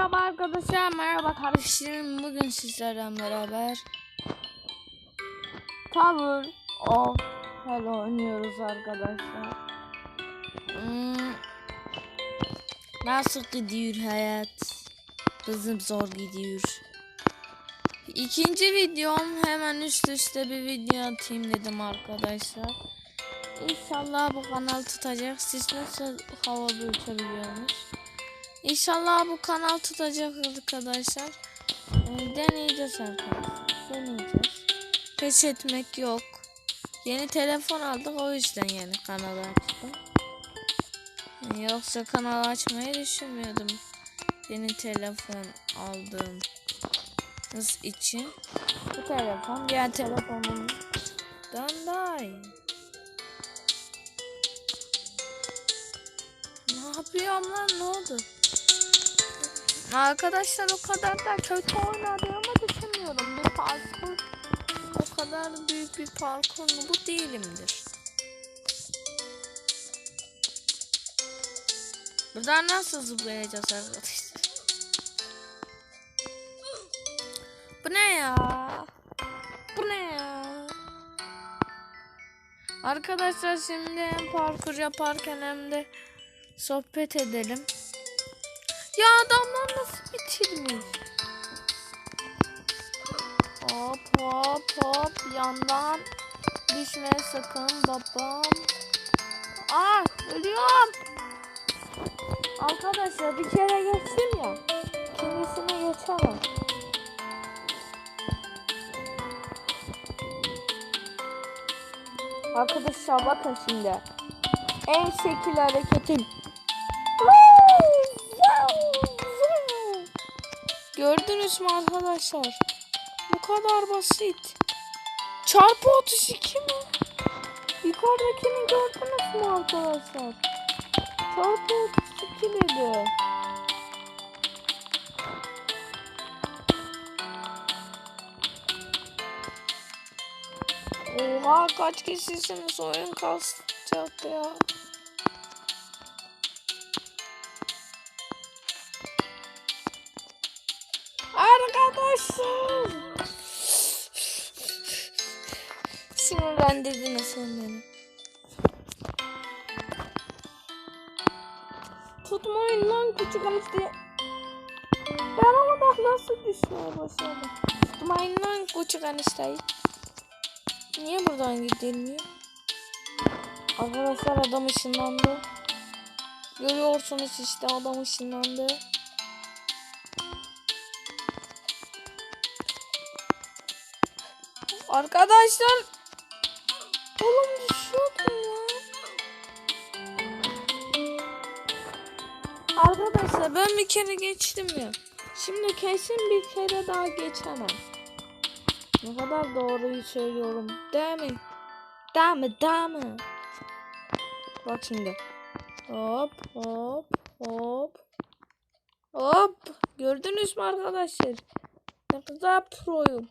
Merhaba arkadaşlar, merhaba kardeşlerim. Bugün sizlerle beraber Tower of Hell oynuyoruz arkadaşlar. Hmm. Nasıl gidiyor hayat? Kızım zor gidiyor. İkinci videom hemen üst üste bir video atayım dedim arkadaşlar. İnşallah bu kanal tutacak. Siz nasıl hava uçabiliyorsunuz? İnşallah bu kanal tutacak arkadaşlar. Ee, deneyeceğiz arkadaşlar. Deneyeceğiz. Pes etmek yok. Yeni telefon aldık o yüzden yeni kanalı açtım. Yoksa kanal açmayı düşünmüyordum. Yeni telefon aldığım için. Bu telefon diğer telefonumdan daha iyi. Ne yapıyorum lan ne oldu? Arkadaşlar o kadar da kötü oynadığımı düşünmüyorum. Bir parkur o kadar büyük bir parkur mu bu değilimdir. Buradan nasıl zıplayacağız arkadaşlar? Bu ne ya? Bu ne ya? Arkadaşlar şimdi hem parkur yaparken hem de sohbet edelim. Ya adamlar nasıl bitirmiş? Hop hop hop yandan düşme sakın babam. Aa ölüyorum. Arkadaşlar bir kere geçtim ya. İkincisine geçemem. Arkadaşlar bakın şimdi. En şekil hareketim. Gördünüz mü arkadaşlar? Bu kadar basit. Çarpı 32 mi? Yukarıdakini gördünüz mü arkadaşlar? Çarpı 32 dedi. Oha kaç kişisiniz oyun kasacak ya. Arkadaşlar. Sinirlendirdin sen beni. Tutmayın lan küçük işte. Ben ama bak nasıl düşmeye başladım. Tutmayın lan küçük enişteyi. Niye buradan gidilmiyor? Arkadaşlar adam ışınlandı. Görüyorsunuz işte adam ışınlandı. Arkadaşlar. Oğlum düşüyordum ya. Arkadaşlar ben bir kere geçtim ya. Şimdi kesin bir kere daha geçemem. Ne kadar doğruyu söylüyorum. Değil mi? Değil mi? Değil mi? Bak şimdi. Hop hop hop. Hop. Gördünüz mü arkadaşlar? Ne kadar proyum.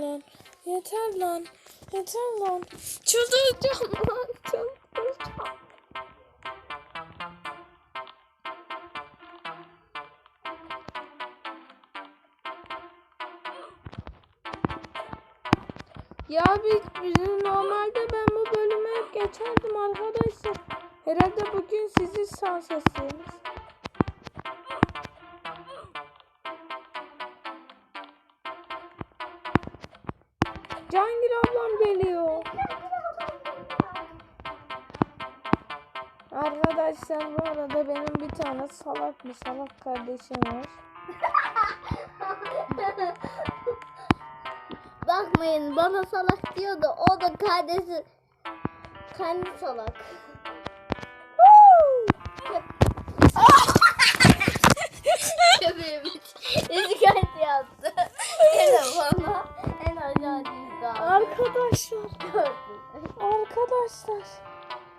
Lan. Yeter lan. Yeter lan. Çıldıracağım lan. Çıldıracağım. Ya biz, bizim normalde ben bu bölümü hep geçerdim arkadaşlar. Herhalde bugün sizi şanslısınız. Arkadaşlar bu arada benim bir tane salak bir salak kardeşim var. Bakmayın bana salak diyordu. O da kardeşi kendi salak.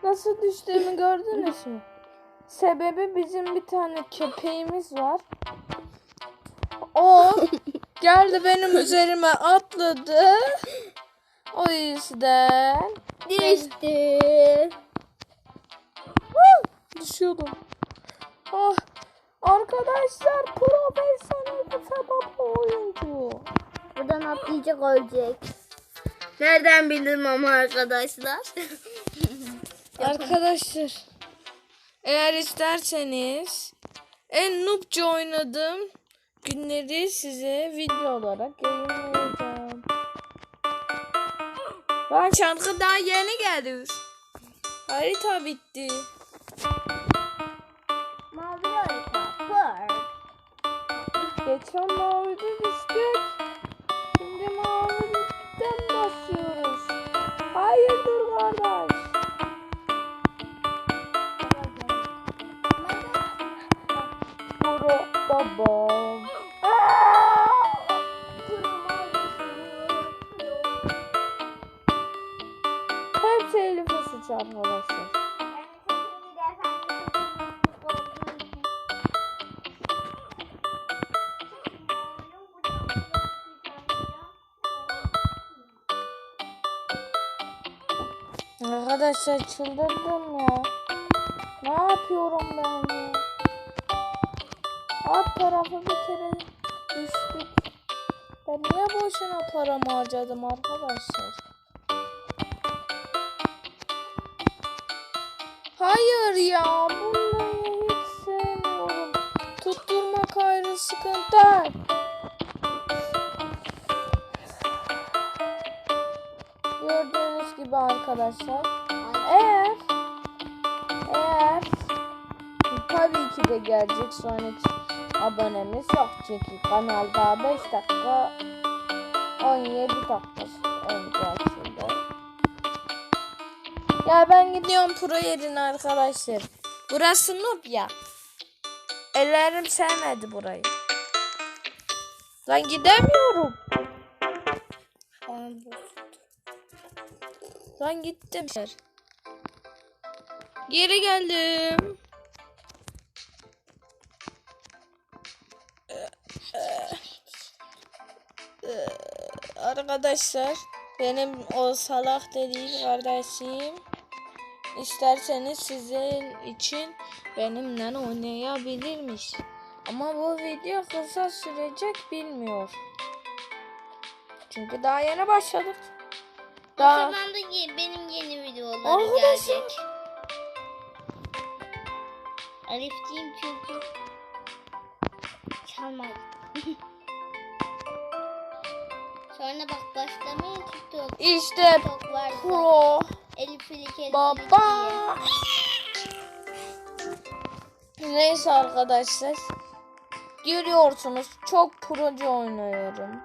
Nasıl düştüğümü gördünüz mü? Sebebi bizim bir tane köpeğimiz var. O geldi benim üzerime atladı. O yüzden Düştü. düşüyordum. Ah, arkadaşlar profesyonel bir sabah oyuncu. Buradan atlayacak ölecek. Nereden bildim ama arkadaşlar? Arkadaşlar eğer isterseniz en noobca oynadığım günleri size video olarak yayınlayacağım. Ben şarkı daha yeni geldi. Harita bitti. Mavi harita. Pır. Geçen mavide düştük. Şimdi maviden başlıyoruz. Hayırdır kardeş? Bro babam. Hepsi Elif'e suç arkadaşlar. Arkadaşlar çıldırdım ya. Ne yapıyorum ben ya? Alt tarafı bir kere düştük. Ben niye boşuna paramı harcadım arkadaşlar? Hayır ya bunları hiç sevmiyorum. Tutturmak ayrı sıkıntı. Gördüğünüz gibi arkadaşlar. Eğer eğer tabii ki de gelecek sonraki abonemiz yok çünkü kanalda 5 dakika 17 dakika önce açıldı. Ya ben gidiyorum pro yerine arkadaşlar. Burası noob ya. Ellerim sevmedi burayı. Lan gidemiyorum. Lan gittim. Geri geldim. Arkadaşlar benim o salak dediğim kardeşim isterseniz sizin için benimle oynayabilirmiş. Ama bu video kısa sürecek bilmiyor. Çünkü daha yeni başladık. O Daha zaman da benim yeni videolarım Arkadaşlar. gelecek. Arif'ciğim çünkü çalmaz. Sonra bak başlamaya TikTok. işte TikTok varsa pro Elif Filik Elif baba. Diye. Neyse arkadaşlar. Görüyorsunuz çok proje oynuyorum.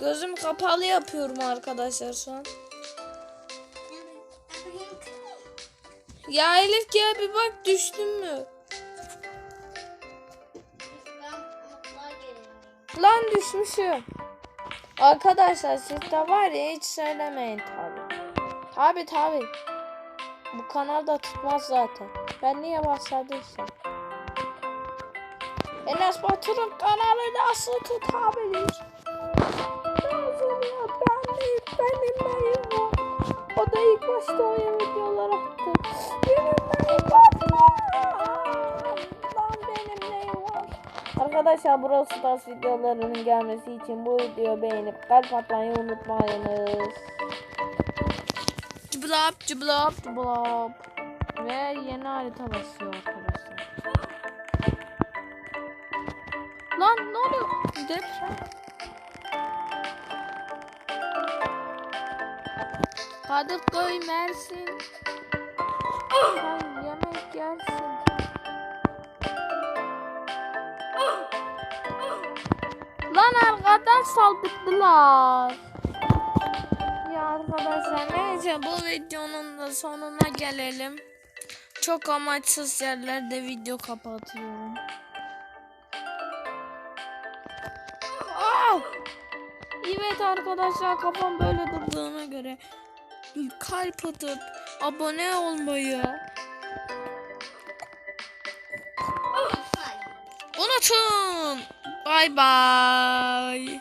Gözüm kapalı yapıyorum arkadaşlar şu an. Ya Elif gel bir bak düştün mü? Lan düşmüşüm. Arkadaşlar siz de var ya hiç söylemeyin tabi. Tabi tabi. Bu kanalda tutmaz zaten. Ben niye başladıysam. Enes Batur'un kanalı nasıl tutabilir? Nasıl ya ben de benim neyim var? O da ilk başta o Arkadaşlar Brawl Stars videolarının gelmesi için bu videoyu beğenip kalp atmayı unutmayınız. Cıblap cıblap cıblap. Ve yeni harita basıyor arkadaşlar. Lan ne oluyor? Deprem. Kadıköy Mersin. Ay, yemek yersin. Lan arkadan saldırdılar. Ya arkadaşlar neyse bu videonun da sonuna gelelim. Çok amaçsız yerlerde video kapatıyorum. Ah! Evet arkadaşlar kafam böyle durduğuna göre kalp atıp abone olmayı ah! unutun. Bay bay.